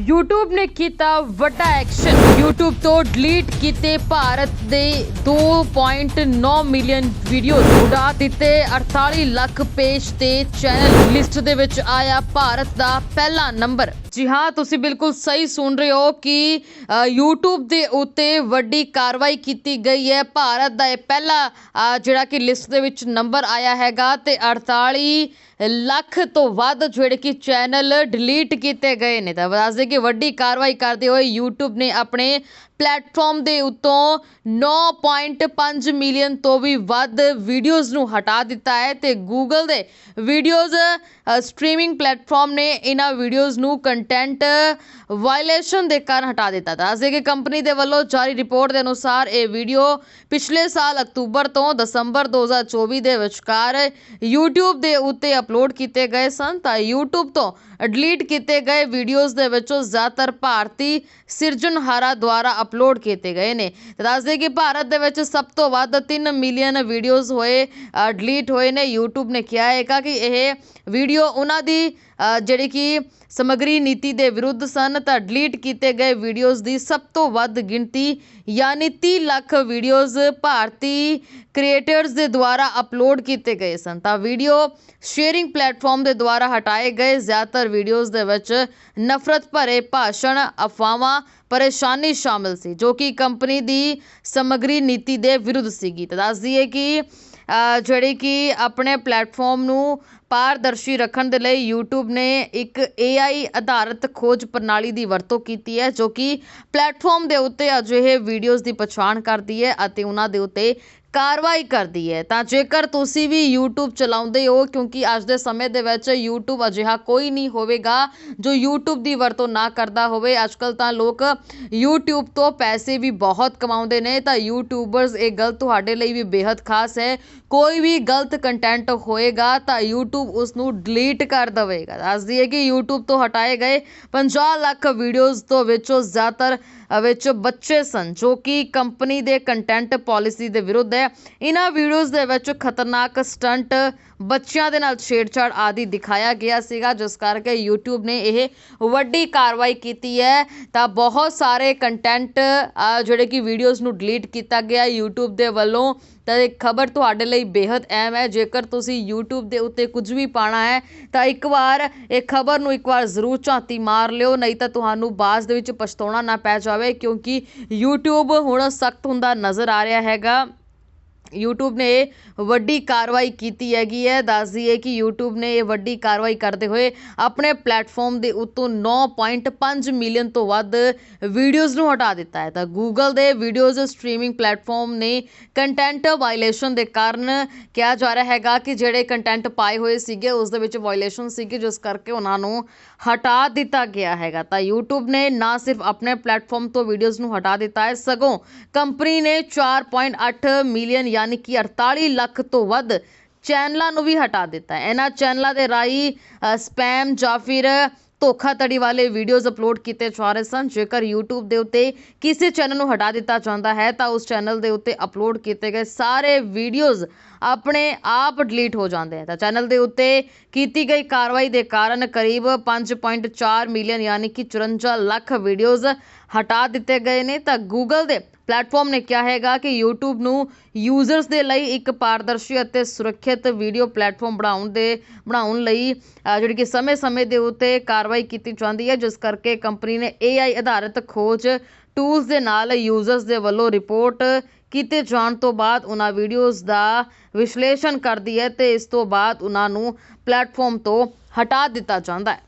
YouTube ਨੇ ਕੀਤਾ ਵੱਡਾ ਐਕਸ਼ਨ YouTube ਤੋਂ ਡਿਲੀਟ ਕੀਤੇ ਭਾਰਤ ਦੇ 2.9 ਮਿਲੀਅਨ ਵੀਡੀਓਜ਼ ਉਡਾ ਦਿੱਤੇ 48 ਲੱਖ ਪੇਜ ਤੇ ਚੈਨਲ ਲਿਸਟ ਦੇ ਵਿੱਚ ਆਇਆ ਭਾਰਤ ਦਾ ਪਹਿਲਾ ਨੰਬਰ ਜੀ ਹਾਂ ਤੁਸੀਂ ਬਿਲਕੁਲ ਸਹੀ ਸੁਣ ਰਹੇ ਹੋ ਕਿ ਅ, YouTube ਦੇ ਉੱਤੇ ਵੱਡੀ ਕਾਰਵਾਈ ਕੀਤੀ ਗਈ ਹੈ। ਭਾਰਤ ਦਾ ਇਹ ਪਹਿਲਾ ਜਿਹੜਾ ਕਿ ਲਿਸਟ ਦੇ ਵਿੱਚ ਨੰਬਰ ਆਇਆ ਹੈਗਾ ਤੇ 48 ਲੱਖ ਤੋਂ ਵੱਧ ਜਿਹੜੇ ਕਿ ਚੈਨਲ ਡਿਲੀਟ ਕੀਤੇ ਗਏ ਨੇ। ਤਾਂ ਦੱਸ ਦੇ ਕਿ ਵੱਡੀ ਕਾਰਵਾਈ ਕਰਦੇ ਹੋਏ YouTube ਨੇ ਆਪਣੇ ਪਲੇਟਫਾਰਮ ਦੇ ਉੱਤੋਂ 9.5 ਮਿਲੀਅਨ ਤੋਂ ਵੀ ਵੱਧ ਵੀਡੀਓਜ਼ ਨੂੰ ਹਟਾ ਦਿੱਤਾ ਹੈ ਤੇ Google ਦੇ ਵੀਡੀਓਜ਼ ਸਟ੍ਰੀਮਿੰਗ ਪਲੇਟਫਾਰਮ ਨੇ ਇਹਨਾਂ ਵੀਡੀਓਜ਼ ਨੂੰ ਕੰਟੈਂਟ ਵਾਇਲੇਸ਼ਨ ਦੇ ਕਾਰਨ ਹਟਾ ਦਿੱਤਾ। ਦੱਸਦੇ ਕਿ ਕੰਪਨੀ ਦੇ ਵੱਲੋਂ ਜਾਰੀ ਰਿਪੋਰਟ ਦੇ ਅਨੁਸਾਰ ਇਹ ਵੀਡੀਓ ਪਿਛਲੇ ਸਾਲ ਅਕਤੂਬਰ ਤੋਂ ਦਸੰਬਰ 2024 ਦੇ ਵਿਚਕਾਰ YouTube ਦੇ ਉੱਤੇ ਅਪਲੋਡ ਕੀਤੇ ਗਏ ਸਨ। ਤਾਂ YouTube ਤੋਂ ਡਿਲੀਟ ਕੀਤੇ ਗਏ ਵੀਡੀਓਜ਼ ਦੇ ਵਿੱਚੋਂ ਜ਼ਿਆਦਾਤਰ ਭਾਰਤੀ ਸਿਰਜਣਹਾਰਾਂ ਦੁਆਰਾ ਅਪਲੋਡ ਕੀਤੇ ਗਏ ਨੇ ਤੇ ਦੱਸਦੇ ਕਿ ਭਾਰਤ ਦੇ ਵਿੱਚ ਸਭ ਤੋਂ ਵੱਧ 3 ਮਿਲੀਅਨ ਵੀਡੀਓਜ਼ ਹੋਏ ਡਿਲੀਟ ਹੋਏ ਨੇ YouTube ਨੇ ਕਿਹਾ ਹੈਗਾ ਕਿ ਇਹ ਵੀਡੀਓ ਉਹਨਾਂ ਦੀ ਅ, ਜਿਹੜੀ ਕਿ ਸਮੱਗਰੀ ਨੀਤੀ ਦੇ ਵਿਰੁੱਧ ਸਨ, ਤਾਂ ਡਿਲੀਟ ਕੀਤੇ ਗਏ ਵੀਡੀਓਜ਼ ਦੀ ਸਭ ਤੋਂ ਵੱਧ ਗਿਣਤੀ, ਯਾਨੀ 30 ਲੱਖ ਵੀਡੀਓਜ਼ ਭਾਰਤੀ ਕ੍ਰੀਏਟਰਸ ਦੇ ਦੁਆਰਾ ਅਪਲੋਡ ਕੀਤੇ ਗਏ ਸਨ। ਤਾਂ ਵੀਡੀਓ ਸ਼ੇਅਰਿੰਗ ਪਲੇਟਫਾਰਮ ਦੇ ਦੁਆਰਾ ਹਟਾਏ ਗਏ ਜ਼ਿਆਦਾਤਰ ਵੀਡੀਓਜ਼ ਦੇ ਵਿੱਚ ਨਫ਼ਰਤ ਭਰੇ ਭਾਸ਼ਣ, ਅਫਵਾਹਾਂ, ਪਰੇਸ਼ਾਨੀ ਸ਼ਾਮਿਲ ਸੀ, ਜੋ ਕਿ ਕੰਪਨੀ ਦੀ ਸਮੱਗਰੀ ਨੀਤੀ ਦੇ ਵਿਰੁੱਧ ਸੀਗੀ। ਤਾਂ ਦੱਸ ਦਈਏ ਕਿ ਜਿਹੜੀ ਕਿ ਆਪਣੇ ਪਲੇਟਫਾਰਮ ਨੂੰ ਪਾਰਦਰਸ਼ੀ ਰੱਖਣ ਦੇ ਲਈ YouTube ਨੇ ਇੱਕ ਏ ਆਈ ਆਧਾਰਿਤ ਖੋਜ ਪ੍ਰਣਾਲੀ ਦੀ ਵਰਤੋਂ ਕੀਤੀ ਹੈ, ਜੋ ਕਿ ਪਲੇਟਫਾਰਮ ਦੇ ਉੱਤੇ ਅਜਿਹੇ ਵੀਡੀਓਜ਼ ਦੀ ਪਛਾਣ ਕਰਦੀ ਹੈ ਅਤੇ ਉਹਨਾਂ ਦੇ ਉੱਤੇ ਕਾਰਵਾਈ ਕਰਦੀ ਹੈ। ਤਾਂ ਜੇਕਰ ਤੁਸੀਂ ਵੀ YouTube ਚਲਾਉਂਦੇ ਹੋ, ਕਿਉਂਕਿ ਅੱਜ ਦੇ ਸਮੇਂ ਦੇ ਵਿੱਚ YouTube ਅਜਿਹਾ ਕੋਈ ਨਹੀਂ ਹੋਵੇਗਾ ਜੋ YouTube ਦੀ ਵਰਤੋਂ ਨਾ ਕਰਦਾ ਹੋਵੇ। ਅੱਜਕੱਲ ਤਾਂ ਲੋਕ YouTube ਤੋਂ ਪੈਸੇ ਵੀ ਬਹੁਤ ਕਮਾਉਂਦੇ ਨੇ। ਤਾਂ YouTubers ਇਹ ਗੱਲ ਤੁਹਾਡੇ ਲਈ ਵੀ ਬੇहद ਖਾਸ ਹੈ। ਕੋਈ ਵੀ ਗਲਤ ਕੰਟੈਂਟ ਹੋਏਗਾ ਤਾਂ YouTube ਉਸ ਨੂੰ ਡਿਲੀਟ ਕਰ ਦੇਵੇਗਾ। ਦੱਸ ਦਈਏ ਕਿ YouTube ਤੋਂ ਹਟਾਏ ਗਏ 50 ਲੱਖ ਵੀਡੀਓਜ਼ ਤੋਂ ਵਿੱਚੋਂ ਜ਼ਿਆਦਾਤਰ ਵਿੱਚ ਬੱਚੇ ਸਨ, ਜੋ ਕਿ ਕੰਪਨੀ ਦੇ ਕੰਟੈਂਟ ਪੋਲਿਸੀ ਦੇ ਵਿਰੁੱਧ ਹੈ। ਇਹਨਾਂ ਵੀਡੀਓਜ਼ ਦੇ ਵਿੱਚ ਖਤਰਨਾਕ ਸਟੰਟ ਬੱਚਿਆਂ ਦੇ ਨਾਲ ਛੇੜਛਾੜ ਆਦਿ ਦਿਖਾਇਆ ਗਿਆ ਸੀਗਾ, ਜਿਸ ਕਰਕੇ YouTube ਨੇ ਇਹ ਵੱਡੀ ਕਾਰਵਾਈ ਕੀਤੀ ਹੈ। ਤਾਂ ਬਹੁਤ ਸਾਰੇ ਕੰਟੈਂਟ ਜਿਹੜੇ ਕਿ ਵੀਡੀਓਜ਼ ਨੂੰ ਡਿਲੀਟ ਕੀਤਾ ਗਿਆ YouTube ਦੇ ਵੱਲੋਂ। ਤਾਂ ਇਹ ਖਬਰ ਤੁਹਾਡੇ ਲਈ ਬੇहद ਅਹਿਮ ਹੈ। ਜੇਕਰ ਤੁਸੀਂ YouTube ਦੇ ਉੱਤੇ ਕੁਝ ਵੀ ਪਾਣਾ ਹੈ, ਤਾਂ ਇੱਕ ਵਾਰ ਇਹ ਖਬਰ ਨੂੰ ਇੱਕ ਵਾਰ ਜ਼ਰੂਰ ਝਾਤੀ ਮਾਰ ਲਿਓ, ਨਹੀਂ ਤਾਂ ਤੁਹਾਨੂੰ ਬਾਅਦ ਦੇ ਵਿੱਚ ਪਛਤਾਉਣਾ ਨਾ ਪੈ ਜਾਵੇ, ਕਿਉਂਕਿ YouTube ਹੁਣ ਸਖਤ ਹੁੰਦਾ ਨਜ਼ਰ ਆ ਰਿਹਾ ਹੈਗਾ। ਯੂਟਿਊਬ ਨੇ ਇਹ ਵੱਡੀ ਕਾਰਵਾਈ ਕੀਤੀ ਹੈਗੀ ਹੈ। ਦੱਸ ਦਈਏ ਕਿ ਯੂਟਿਊਬ ਨੇ ਇਹ ਵੱਡੀ ਕਾਰਵਾਈ ਕਰਦੇ ਹੋਏ ਆਪਣੇ ਪਲੇਟਫਾਰਮ ਦੇ ਉੱਤੋਂ 9.5 ਮਿਲੀਅਨ ਤੋਂ ਵੱਧ ਵੀਡੀਓਜ਼ ਨੂੰ ਹਟਾ ਦਿੱਤਾ ਹੈ। ਤਾਂ ਗੂਗਲ ਦੇ ਵੀਡੀਓਜ਼ ਸਟ੍ਰੀਮਿੰਗ ਪਲੇਟਫਾਰਮ ਨੇ ਕੰਟੈਂਟ ਵਾਇਲੇਸ਼ਨ ਦੇ ਕਾਰਨ ਕਿਹਾ ਜਾ ਰਿਹਾ ਹੈਗਾ ਕਿ ਜਿਹੜੇ ਕੰਟੈਂਟ ਪਾਏ ਹੋਏ ਸੀਗੇ, ਉਸ ਦੇ ਵਿੱਚ ਵਾਇਲੇਸ਼ਨ ਸੀਗੀ, ਜਿਸ ਕਰਕੇ ਉਹਨਾਂ ਨੂੰ ਹਟਾ ਦਿੱਤਾ ਗਿਆ ਹੈਗਾ। ਤਾਂ YouTube ਨੇ ਨਾ ਸਿਰਫ ਆਪਣੇ ਪਲੇਟਫਾਰਮ ਤੋਂ ਵੀਡੀਓਜ਼ ਨੂੰ ਹਟਾ ਦਿੱਤਾ ਹੈ, ਸਗੋਂ ਕੰਪਨੀ ਨੇ 4.8 ਮਿਲੀਅਨ ਯਾਨੀ ਕਿ 48 ਲੱਖ ਤੋਂ ਵੱਧ ਚੈਨਲਾਂ ਨੂੰ ਵੀ ਹਟਾ ਦਿੱਤਾ ਹੈ। ਇਹਨਾਂ ਚੈਨਲਾਂ ਦੇ ਰਾਹੀਂ ਸਪੈਮ ਜਾਂ ਫਿਰ ਧੋਖਾਧੜੀ ਵਾਲੇ ਵੀਡੀਓਜ਼ ਅਪਲੋਡ ਕੀਤੇ ਜਾ ਰਹੇ ਸਨ। ਜੇਕਰ YouTube ਦੇ ਉੱਤੇ ਕਿਸੇ ਚੈਨਲ ਨੂੰ ਹਟਾ ਦਿੱਤਾ ਜਾਂਦਾ ਹੈ, ਤਾਂ ਉਸ ਚੈਨਲ ਦੇ ਉੱਤੇ ਅਪਲੋਡ ਕੀਤੇ ਗਏ ਸਾਰੇ ਵੀਡੀਓਜ਼ ਆਪਣੇ ਆਪ ਡਿਲੀਟ ਹੋ ਜਾਂਦੇ ਹੈ ਤਾਂ ਚੈਨਲ ਦੇ ਉੱਤੇ ਕੀਤੀ ਗਈ ਕਾਰਵਾਈ ਦੇ ਕਾਰਨ ਕਰੀਬ 5.4 ਮਿਲੀਅਨ ਯਾਨੀ ਕਿ 54 ਲੱਖ ਵੀਡੀਓਜ਼ ਹਟਾ ਦਿੱਤੇ ਗਏ ਨੇ। ਤਾਂ Google ਦੇ ਪਲੇਟਫਾਰਮ ਨੇ ਕਿਹਾ ਹੈਗਾ ਕਿ YouTube ਨੂੰ ਯੂਜ਼ਰਸ ਦੇ ਲਈ ਇੱਕ ਪਾਰਦਰਸ਼ੀ ਅਤੇ ਸੁਰੱਖਿਅਤ ਵੀਡੀਓ ਪਲੇਟਫਾਰਮ ਬਣਾਉਣ ਦੇ, ਬਣਾਉਣ ਲਈ ਜਿਹੜੀ ਕਿ ਸਮੇਂ-ਸਮੇਂ ਦੇ ਉੱਤੇ ਕਾਰਵਾਈ ਕੀਤੀ ਜਾਂਦੀ ਹੈ। ਜਿਸ ਕਰਕੇ ਕੰਪਨੀ ਨੇ AI ਆਧਾਰਿਤ ਖੋਜ ਟੂਲਸ ਦੇ ਨਾਲ ਯੂਜ਼ਰਸ ਦੇ ਵੱਲੋਂ ਰਿਪੋਰਟ ਕੀਤੇ ਜਾਣ ਤੋਂ ਬਾਅਦ ਉਹਨਾਂ ਵੀਡੀਓਜ਼ ਦਾ ਵਿਸ਼ਲੇਸ਼ਣ ਕਰਦੀ ਹੈ ਅਤੇ ਇਸ ਤੋਂ ਬਾਅਦ ਉਹਨਾਂ ਨੂੰ ਪਲੇਟਫਾਰਮ ਤੋਂ ਹਟਾ ਦਿੱਤਾ ਜਾਂਦਾ ਹੈ।